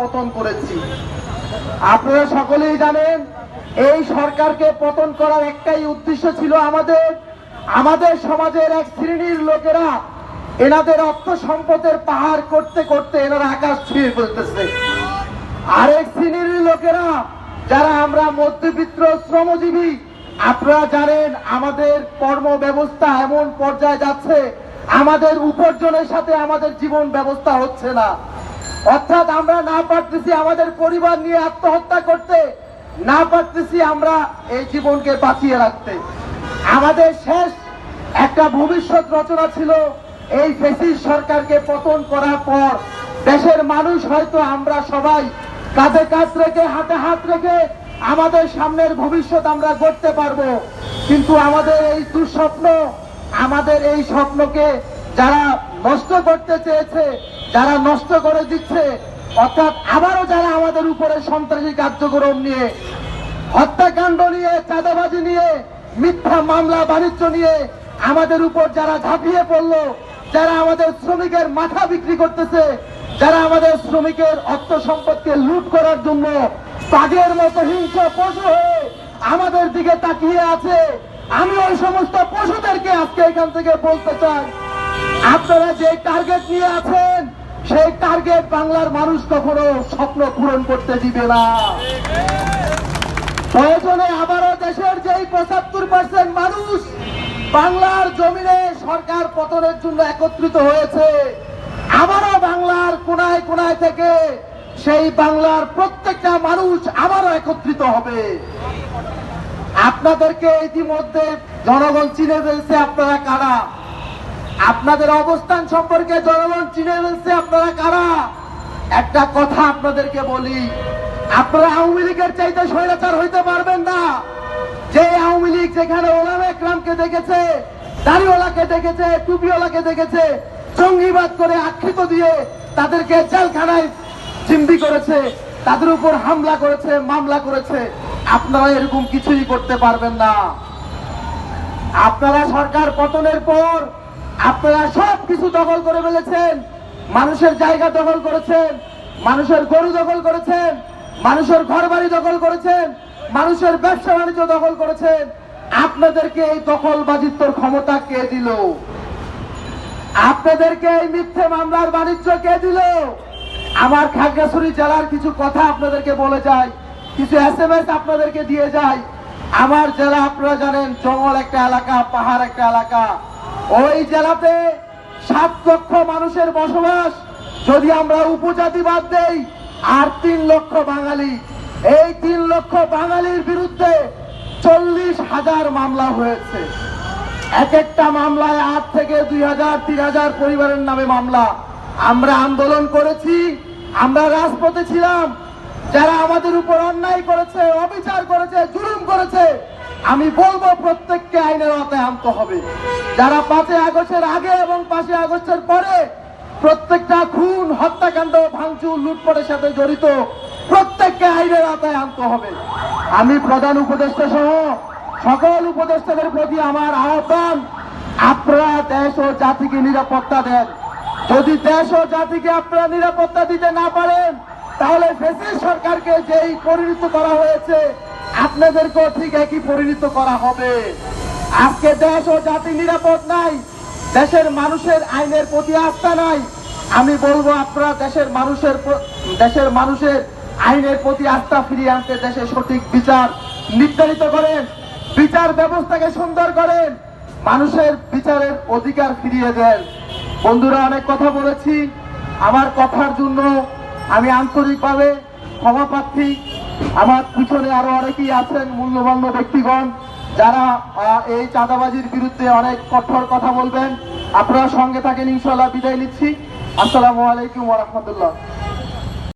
পতন করেছি। আপনারা সকলেই জানেন, এই সরকারকে পতন করার একটাই উদ্দেশ্য ছিল আমাদের। আমাদের সমাজের এক শ্রেণির লোকেরা এনাদের অর্থ সম্পদের পাহাড় করতে করতে এনারা আকাশ ছুঁয়ে ফেলতেছে। আরেক শ্রেণির লোকেরা, যারা আমরা মধ্যবিত্ত শ্রমজীবী, আপনারা জানেন আমাদের কর্ম ব্যবস্থা এমন পর্যায়ে যাচ্ছে, আমাদের উপার্জনের সাথে আমাদের জীবন ব্যবস্থা হচ্ছে না। অর্থাৎ আমরা না পারতেছি আমাদের পরিবার নিয়ে আত্মহত্যা করতে, না পারতেছি আমরা এই জীবনকে বাঁচিয়ে রাখতে। আমাদের শেষ একটা ভবিষ্যৎ রচনা ছিল, এই ফেসিস সরকারকে পতন করার পর দেশের মানুষ হয়তো আমরা সবাই কাঁধে কাঁধ রেখে, হাতে হাত রেখে আমাদের সামনের ভবিষ্যৎ আমরা গড়তে পারব। কিন্তু আমাদের এই দুঃস্বপ্ন, আমাদের এই স্বপ্নকে যারা নষ্ট করতে চেয়েছে যারা নষ্ট করে দিচ্ছে, অর্থাৎ আবারও যারা আমাদের উপরে সন্ত্রাসী কার্যক্রম নিয়ে, হত্যাকাণ্ড নিয়ে, চাঁদাবাজি নিয়ে, মিথ্যা মামলা, বাণিজ্য নিয়ে আমাদের উপর যারা ঝাঁপিয়ে পড়ল, যারা আমাদের শ্রমিকের মাথা বিক্রি করতেছে, যারা আমাদের শ্রমিকের অর্থ সম্পদকে লুট করার জন্য বাঘের মতো হিংস্র পশু হয়ে আমাদের দিকে তাকিয়ে আছে, আমি ওই সমস্ত পশুদেরকে আজকে এখান থেকে বলতে চাই। আপনারা যে টার্গেট নিয়ে আছেন সেই টার্গেট বাংলার মানুষ কখনো স্বপ্ন পূরণ করতে দিবে না। প্রয়োজনে আবারও দেশের যেই পঁচাত্তর পার্সেন্ট মানুষ বাংলার জমিনে সরকার পতনের জন্য একত্রিত হয়েছে, আবারও বাংলার কোনায় কোনায় থেকে সেই বাংলার প্রত্যেকটা মানুষ আবারও একত্রিত হবে। আপনাদেরকে ইতিমধ্যে জনগণ চিনে ফেলছে আপনারা কারা? আপনাদের অবস্থান সম্পর্কে জনগণ চিনে ফেলছে আপনারা কারা? একটা কথা আপনাদেরকে বলি, আপনারা আওয়ামী লীগের চাইতে স্বৈরাচার হইতে পারবেন না। যে আওয়ামী লীগ যেখানে ওলাম একরামকে দেখেছে, দাড়িওয়ালাকে দেখেছে, টুপিওয়ালাকে দেখেছে, জঙ্গিবাদ করে আখ্যিত দিয়ে তাদেরকে জেলখানায় চিম্বি করেছে, তাদের উপর হামলা করেছে, মামলা করেছে, আপনারা এরকম কিছুই করতে পারবেন না। আপনারা সরকার পতনের পর আপনারা সব কিছু দখল করে ফেলেছেন। মানুষের জায়গা দখল করেছেন। মানুষের গরু দখল করেছেন। মানুষের ঘর বাড়ি দখল করেছেন। মানুষের ব্যবসা বাণিজ্য দখল করেছেন। আপনাদেরকে এই দখলবাজিত্বর ক্ষমতা কে দিল? আপনাদেরকে এই মিথ্যে মামলার বাণিজ্য কে দিল? আমার খাগড়াছড়ি জেলার কিছু কথা আপনাদেরকে বলে যায় কিছু এস এম এস আপনাদেরকে দিয়ে যায় আমার জেলা, আপনারা জানেন, জঙ্গল একটা এলাকা, পাহাড় একটা এলাকা। ওই জেলাতে সাত লক্ষ মানুষের বসবাস। যদি আমরা উপজাতি বাদ দেই, আর তিন লক্ষ বাঙালি। এই তিন লক্ষ বাঙালির বিরুদ্ধে চল্লিশ হাজার মামলা হয়েছে। এক একটা মামলায় আট থেকে দুই হাজার, তিন হাজার পরিবারের নামে মামলা। আমরা আন্দোলন করেছি, আমরা রাজপথে ছিলাম। যারা আমাদের উপর অন্যায় করেছে, অবিচার করেছে, জুলুম করেছে আমি বলব প্রত্যেককে আইনের আওতায় আনতে হবে। যারা পাঁচই আগস্টের আগে এবং পাঁচই আগস্টের পরে প্রত্যেকটা খুন, হত্যাকাণ্ড, ভাঙচুর, লুটপাটের সাথে জড়িত, প্রত্যেককে আইনের আওতায় আনতে হবে। আমি প্রধান উপদেষ্টা সহ সকল উপদেষ্টাদের প্রতি আমার আহ্বান, আপনারা দেশ ও জাতিকে নিরাপত্তা দেন। যদি দেশ ও জাতিকে আপনারা নিরাপত্তা দিতে না পারেন, তাহলে ফেসিস সরকারকে যেই পরিণত করা হয়েছে আপনাদেরকেও ঠিক একই পরিণত করা হবে? আজকে দেশ ও জাতি নিরাপদ নাই, দেশের মানুষের আইনের প্রতি আস্থা নাই। আমি বলব আপনারা দেশের মানুষের দেশের মানুষের আইনের প্রতি আস্থা ফিরিয়ে আনতে দেশের সঠিক বিচার নির্ধারিত করেন, বিচার ব্যবস্থাকে সুন্দর করেন, মানুষের বিচারের অধিকার ফিরিয়ে দেন। বন্ধুরা, অনেক কথা বলেছি। আমার কথার জন্য আমি আন্তরিকভাবে ক্ষমা প্রার্থী আমার পিছনে আরও অনেকেই আছেন মূল্যবান ব্যক্তিগণ, যারা এই চাঁদাবাজির বিরুদ্ধে অনেক কঠোর কথা বলবেন। আপনারা সঙ্গে থাকেন ইনশাল্লাহ বিদায় নিচ্ছি। আসসালামু আলাইকুম রাহমাতুল্লাহ।